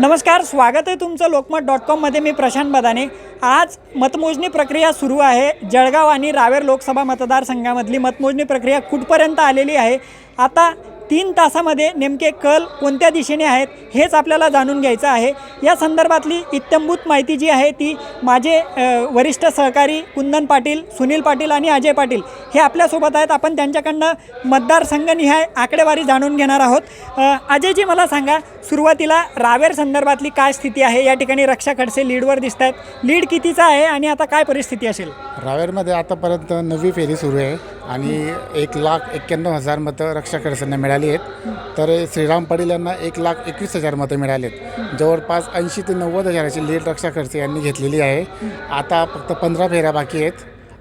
नमस्कार स्वागत आहे तुमचं लोकमत डॉट कॉममध्ये मी प्रशांत बदाने. आज मतमोजणी प्रक्रिया सुरू आहे. जळगाव आणि रावेर लोकसभा मतदारसंघामधली मतमोजणी प्रक्रिया कुठपर्यंत आलेली आहे? आता तीन तासामध्ये नेमके कल कोणत्या दिशेने आहेत हेच आपल्याला जाणून घ्यायचं आहे. या संदर्भातली इत्यंभूत माहिती जी आहे ती माझे वरिष्ठ सहकारी कुंदन पाटील सुनील पाटील आणि अजय पाटील हे आपल्यासोबत आहेत. आपण त्यांच्याकडनं मतदारसंघनिहाय आकडेवारी जाणून घेणार आहोत. अजयजी मला सांगा सुरुवातीला रावेर संदर्भातली काय स्थिती आहे? या ठिकाणी रक्षा खडसे लीडवर दिसत आहेत. लीड कितीचा आहे आणि आता काय परिस्थिती असेल? रावेरमध्ये आतापर्यंत नवी फेरी सुरू आहे. आणि एक लाख एक्क्याण्णव हजार मतं रक्षा खडसेंना मिळाली आहेत. तर श्रीराम पाटील यांना एक लाख एकवीस हजार मतं मिळाली आहेत. जवळपास ऐंशी ते नव्वद हजाराची लीड रक्षा खडसे यांनी घेतलेली आहे. आता फक्त पंधरा फेऱ्या बाकी आहेत.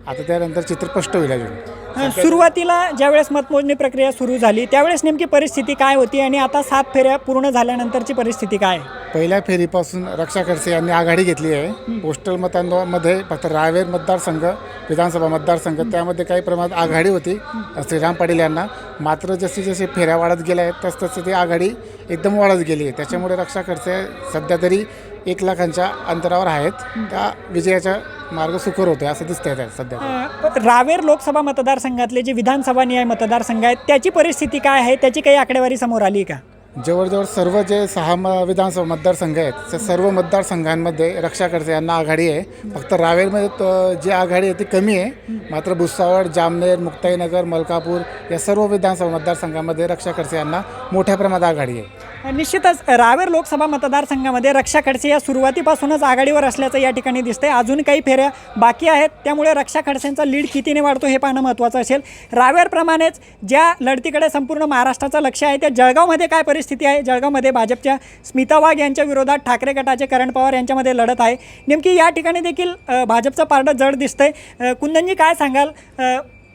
आता त्यानंतर चित्र स्पष्ट होईल अजून. सुरुवातीला ज्यावेळेस मतमोजणी प्रक्रिया सुरू झाली त्यावेळेस नेमकी परिस्थिती काय होती आणि आता सात फेऱ्या पूर्ण झाल्यानंतरची परिस्थिती काय? आहे? पहिल्या फेरीपासून रक्षा खडसे यांनी आघाडी घेतली आहे. पोस्टल मतांमध्ये फक्त रावेर मतदारसंघ विधानसभा मतदारसंघ त्यामध्ये काही प्रमाणात आघाडी होती. श्रीराम पाटील यांना मात्र जशी जशी फेऱ्या वाढत गेल्या आहेत तस तसं ती आघाडी एकदम वाढत गेली आहे. त्याच्यामुळे रक्षा खडसे सध्या तरी एक लाखांच्या अंतरावर आहेत. त्या विजयाचा मार्ग सुकर होतो असं दिसतंय त्या सध्या. अ, रावेर लोकसभा मतदारसंघातले जे विधानसभा निहाय मतदारसंघ आहेत त्याची परिस्थिती काय आहे? त्याची काही आकडेवारी समोर आली का? जवळजवळ सर्व जे सहा म विधानसभा मतदारसंघ आहेत त्या सर्व मतदारसंघांमध्ये रक्षा खडसे यांना आघाडी आहे. फक्त रावेरमध्ये त- जी आघाडी आहे ती कमी आहे. मात्र भुसावळ जामनेर मुक्ताईनगर मलकापूर या सर्व विधानसभा मतदारसंघामध्ये रक्षा खडसे यांना मोठ्या प्रमाणात आघाडी आहे. निश्चितच रावेर लोकसभा मतदारसंघामध्ये रक्षा खडसे या सुरुवातीपासूनच आघाडीवर असल्याचं या ठिकाणी दिसतंय. अजून काही फेऱ्या बाकी आहेत. त्यामुळे रक्षा खडसेंचा लीड कितीने वाढतो हे पाहणं महत्त्वाचं असेल. रावेरप्रमाणेच ज्या लढतीकडे संपूर्ण महाराष्ट्राचं लक्ष आहे त्या जळगावमध्ये काय परिस्थिती आहे? जळगावमध्ये भाजपच्या स्मिता वाघ यांच्या विरोधात ठाकरे गटाचे करण पवार यांच्यामध्ये लढत आहे. नेमकी या ठिकाणी देखील भाजपचं पारडं जड दिसतंय. कुंदनजी काय सांगाल?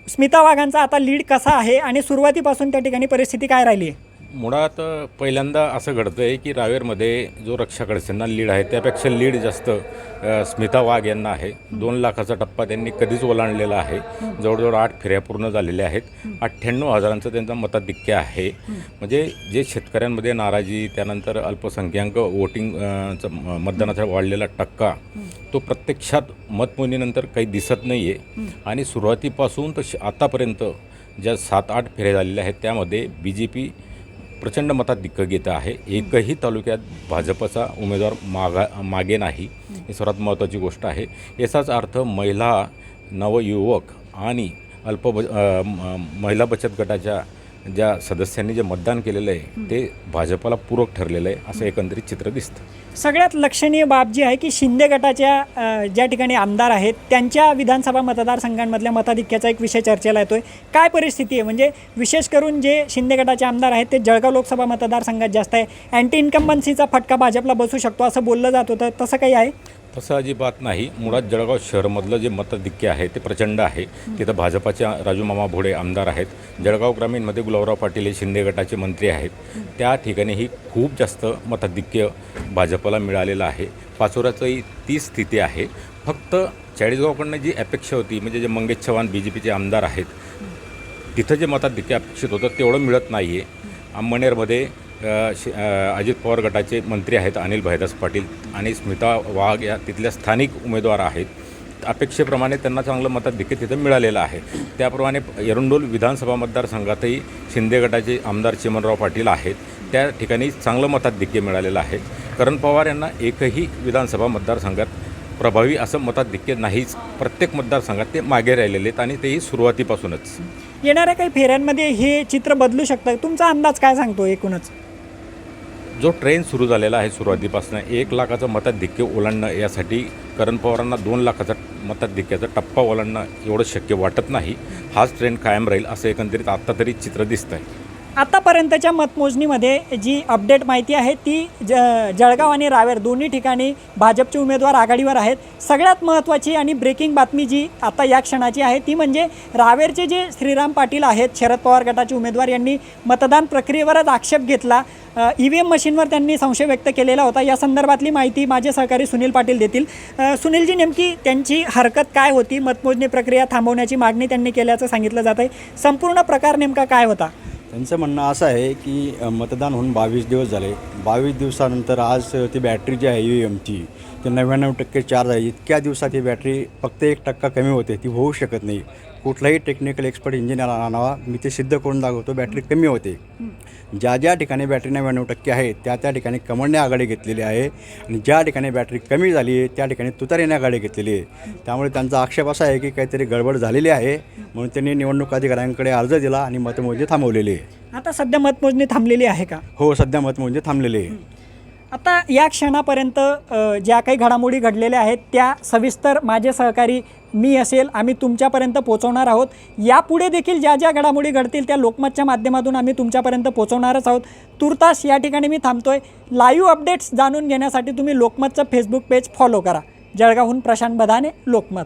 स्मिता वाघांचा आता लीड कसा आहे? आणि सुरुवातीपासून त्या ठिकाणी परिस्थिती काय राहिली आहे मुळात पहिल्यांदा असं घडतं आहे की रावेरमध्ये जो रक्षा खडसेंना लीड आहे त्यापेक्षा लीड जास्त स्मिता वाघ यांना आहे. दोन लाखाचा टप्पा त्यांनी कधीच ओलांडलेला आहे. जवळजवळ आठ फेऱ्या पूर्ण झालेल्या आहेत. अठ्ठ्याण्णव हजारांचं त्यांचा मताधिक्य आहे. म्हणजे जे शेतकऱ्यांमध्ये नाराजी त्यानंतर अल्पसंख्याक वोटिंग म- मतदानाचा वाढलेला टक्का तो प्रत्यक्षात मतमोजणीनंतर काही दिसत नाही आहे आणि सुरुवातीपासून तर श- आतापर्यंत ज्या सात आठ फेऱ्या झालेल्या आहेत त्यामध्ये बी जे पी प्रचंड मताधिक्य घेत आहे. एकही तालुक्यात भाजपचा उमेदवार मागा मागे नाही. ही सर्वात महत्त्वाची गोष्ट आहे. याचाच अर्थ महिला नवयुवक आणि अल्प ब महिला बचत गटाच्या ज्या सदस्यांनी जे मतदान केलेलं आहे ते भाजपला पूरक ठरलेलं आहे असं एकंदरीत चित्र दिसतं. सगळ्यात लक्षणीय बाब जी आहे की शिंदे गटाच्या ज्या ठिकाणी आमदार आहेत त्यांच्या विधानसभा मतदारसंघांमधल्या मताधिक्याचा एक विषय चर्चेला येतोय. काय परिस्थिती आहे? म्हणजे विशेष करून जे शिंदे गटाचे आमदार आहेत ते जळगाव लोकसभा मतदारसंघात जास्त आहे. अँटी इन्कम्बन्सीचा फटका भाजपला बसू शकतो असं बोललं जात होतं. तसं काही आहे? तसं अजिबात नाही. मुळात जळगाव शहरमधलं जे मताधिक्य आहे ते प्रचंड आहे. तिथं भाजपाच्या राजूमामा भोडे आमदार आहेत. जळगाव ग्रामीणमध्ये गुलाबराव पाटील हे शिंदे गटाचे मंत्री आहेत. त्या ठिकाणीही खूप जास्त मताधिक्य भाजपला मिळालेलं आहे. पाचोऱ्याचंही तीच स्थिती आहे. फक्त चाळीसगावकडनं जी अपेक्षा होती म्हणजे जे मंगेश चव्हाण बी जे पीचे आमदार आहेत तिथं जे मताधिक्य अपेक्षित होतं तेवढं मिळत नाही आहे अंमनेरमध्ये अजित पवार गटाचे मंत्री आहेत अनिल भैदास पाटील आणि स्मिता वाघ या तिथल्या स्थानिक उमेदवार आहेत. अपेक्षेप्रमाणे त्यांना चांगलं मताधिक्य तिथं मिळालेलं आहे. त्याप्रमाणे एरंडोल विधानसभा मतदारसंघातही शिंदे गटाचे आमदार चिमनराव पाटील आहेत. त्या ठिकाणी चांगलं मताधिक्य मिळालेलं आहे. करण पवार यांना एकही विधानसभा मतदारसंघात प्रभावी असं मताधिक्य नाहीच. प्रत्येक मतदारसंघात ते मागे राहिलेले आहेत आणि तेही सुरुवातीपासूनच. येणाऱ्या काही फेऱ्यांमध्ये हे चित्र बदलू शकतं. तुमचा अंदाज काय सांगतो एकूणच? जो ट्रेन सुरू झालेला आहे सुरुवातीपासून एक लाखाचं मताधिक्य ओलांडणं यासाठी करण पवारांना दोन लाखाचा मताधिक्याचा टप्पा ओलांडणं एवढं शक्य वाटत नाही. हाच ट्रेंड कायम राहील असं एकंदरीत आत्ता तरी चित्र दिसतं आहे आत्तापर्यंतच्या मतमोजणीमध्ये जी अपडेट माहिती आहे ती ज जळगाव आणि रावेर दोन्ही ठिकाणी भाजपचे उमेदवार आघाडीवर आहेत. सगळ्यात महत्त्वाची आणि ब्रेकिंग बातमी जी आता या क्षणाची आहे ती म्हणजे रावेरचे जे श्रीराम पाटील आहेत शरद पवार गटाचे उमेदवार यांनी मतदान प्रक्रियेवरच आक्षेप घेतला. ई व्ही एम मशीनवर त्यांनी संशय व्यक्त केलेला होता. या संदर्भातली माहिती माझे सहकारी सुनील पाटील देतील. सुनीलजी नेमकी त्यांची हरकत काय होती? मतमोजणी प्रक्रिया थांबवण्याची मागणी त्यांनी केल्याचं सांगितलं जात आहे संपूर्ण प्रकार नेमका काय होता? त्यांचं म्हणणं असं आहे की मतदान होऊन बावीस दिवस झाले. बावीस दिवसानंतर आज ती बॅटरी जी आहे ई एमची ती नव्याण्णव टक्के चार्ज आहे. इतक्या दिवसात ही बॅटरी फक्त एक टक्का कमी होते ती होऊ शकत नाही. कुठलाही टेक्निकल एक्सपर्ट इंजिनियर आणावा मी ते सिद्ध करून दाखवतो बॅटरी कमी होते. ज्या ज्या ठिकाणी बॅटरी नव्याण्णव टक्के आहे त्या त्या ठिकाणी कमळने आघाडी घेतलेली आहे आणि ज्या ठिकाणी बॅटरी कमी झाली आहे त्या ठिकाणी तुतारीने आघाडी घेतलेली आहे. त्यामुळे त्यांचा आक्षेप असा आहे की काहीतरी गडबड झालेली आहे म्हणून त्यांनी निवडणूक अधिकाऱ्यांकडे अर्ज दिला आणि मतमोजणी थांबवलेली आहे. आता सध्या मतमोजणी थांबलेली आहे का? हो सध्या मतमोजणी थांबलेली आहे. आता या क्षणापर्यंत ज्या काही घडामोडी घडलेल्या आहेत त्या सविस्तर माझे सहकारी मी असेल आम्ही तुमच्यापर्यंत पोहोचवणार आहोत. यापुढे देखील ज्या ज्या घडामोडी घडतील त्या लोकमतच्या माध्यमातून आम्ही तुमच्यापर्यंत पोहोचवणारच आहोत. तुर्तास या ठिकाणी मी थांबतोय. लाईव्ह अपडेट्स जाणून घेण्यासाठी तुम्ही लोकमतचं फेसबुक पेज फॉलो करा. जळगावहून प्रशांत बदाने लोकमत.